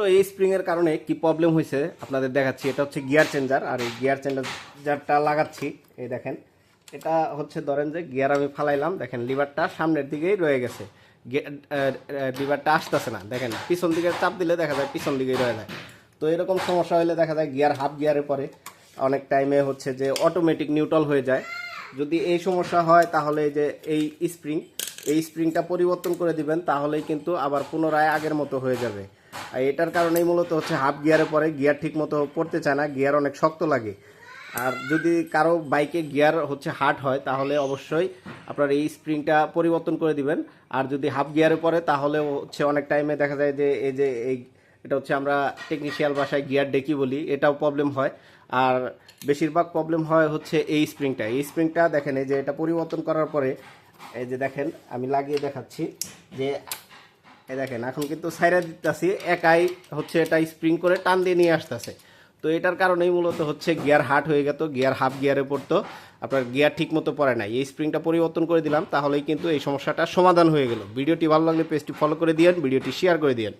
তো এই স্প্রিং এর কারণে কি প্রবলেম হয়েছে আপনাদের দেখাচ্ছি। এটা হচ্ছে গিয়ার চেঞ্জার আর এই গিয়ার চেঞ্জারটা লাগাচ্ছি। এই দেখেন, এটা হচ্ছে ধরেন যে গিয়ার আমি ফালাইলাম, দেখেন লিভারটা সামনের দিকেই রয়ে গেছে। লিভারটা আসতেছে না, দেখেন, পিছন দিকে চাপ দিলে দেখা যায় পিছন দিকেই রয়ে যায়। তো এরকম সমস্যা হলে দেখা যায় গিয়ার হাফ গিয়ারে পরে অনেক টাইমে হচ্ছে যে অটোমেটিক নিউট্রাল হয়ে যায়। যদি এই সমস্যা হয়, তাহলে যে এই স্প্রিং এই স্প্রিংটা পরিবর্তন করে দিবেন, তাহলেই কিন্তু আবার পুনরায় আগের মতো হয়ে যাবে। আর এটার কারণেই মূলত হচ্ছে হাফ গিয়ারে পরে গিয়ার ঠিক মতো পড়তে চায় না, গিয়ার অনেক শক্ত লাগে। আর যদি কারও বাইকে গিয়ার হচ্ছে হার্ড হয়, তাহলে অবশ্যই আপনার এই স্প্রিংটা পরিবর্তন করে দিবেন। আর যদি হাফ গিয়ারে পড়ে তাহলে হচ্ছে অনেক টাইমে দেখা যায় যে এই যে এই এটা হচ্ছে আমরা টেকনিশিয়াল ভাষায় গিয়ার ডেকি বলি, এটাও প্রবলেম হয়। আর বেশিরভাগ প্রবলেম হয় হচ্ছে এই স্প্রিংটা। এই স্প্রিংটা দেখেন, এই যে এটা পরিবর্তন করার পরে, এই যে দেখেন, আমি লাগিয়ে দেখাচ্ছি যে এই দেখেন, এখন কিন্তু সাইরা দিতেছি, একাই হচ্ছে এটা স্প্রিং করে টান দিয়ে নিয়ে আসতেছে। তো এটার কারণেই মূলত হচ্ছে গিয়ার হার্ড হয়ে গেত, গিয়ার হাফ গিয়ারে পড়তো, আপনার গিয়ার ঠিক মতো পড়ে নাই। এই স্প্রিংটা পরিবর্তন করে দিলাম, তাহলেই কিন্তু এই সমস্যাটা সমাধান হয়ে গেল। ভিডিওটি ভালো লাগলে পেজটি ফলো করে দিয়েন, ভিডিওটি শেয়ার করে দিয়েন।